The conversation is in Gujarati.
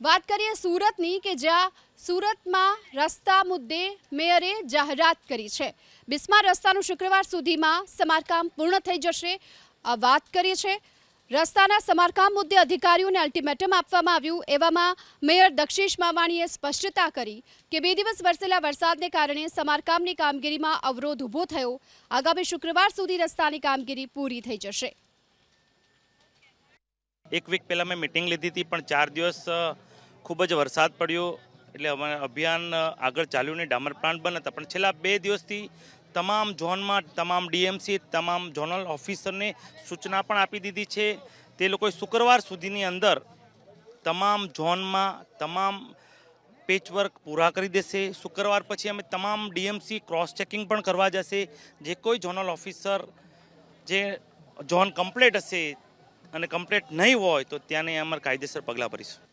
વાત કરીએ સુરતની કે જ્યાં સુરતમાં રસ્તા મુદ્દે મેયરે જાહેરાત કરી છે. બિસ્માર રસ્તાનું શુક્રવાર સુધીમાં સમારકામ પૂર્ણ થઈ જશે. વાત કરીએ છે રસ્તાના સમારકામ મુદ્દે અધિકારીઓને અલ્ટિમેટમ આપવામાં આવ્યું. એવામાં મેયર દક્ષિશ માવાણીએ સ્પષ્ટતા કરી કે બે દિવસ વરસેલા વરસાદને કારણે સમારકામની કામગીરીમાં અવરોધ ઊભો થયો. આગામી શુક્રવાર સુધી રસ્તાની કામગીરી પૂરી થઈ જશે. એક વીક પહેલાં મેં મિટિંગ લીધી હતી, પણ ચાર દિવસ ખૂબ જ વરસાદ પડ્યો. એટલે અમારે અભિયાન આગળ ચાલ્યું નહીં. ડામર પ્લાન્ટ બંધ હતા. પણ છેલ્લા બે દિવસથી તમામ ઝોનમાં, તમામ ડીએમસી તમામ ઝોનલ ઓફિસરને સૂચના પણ આપી દીધી છે. તે લોકોએ શુક્રવાર સુધીની અંદર તમામ ઝોનમાં તમામ પેચવર્ક પૂરા કરી દેશે. શુક્રવાર પછી અમે તમામ ડીએમસી ક્રોસ ચેકિંગ પણ કરવા જશે. જે કોઈ ઝોનલ ઓફિસર, જે ઝોન કમ્પ્લેટ હશે અને કમ્પ્લીટ નહીં હોય તો ત્યાંને અમારે કાયદેસર પગલાં ભરીશું.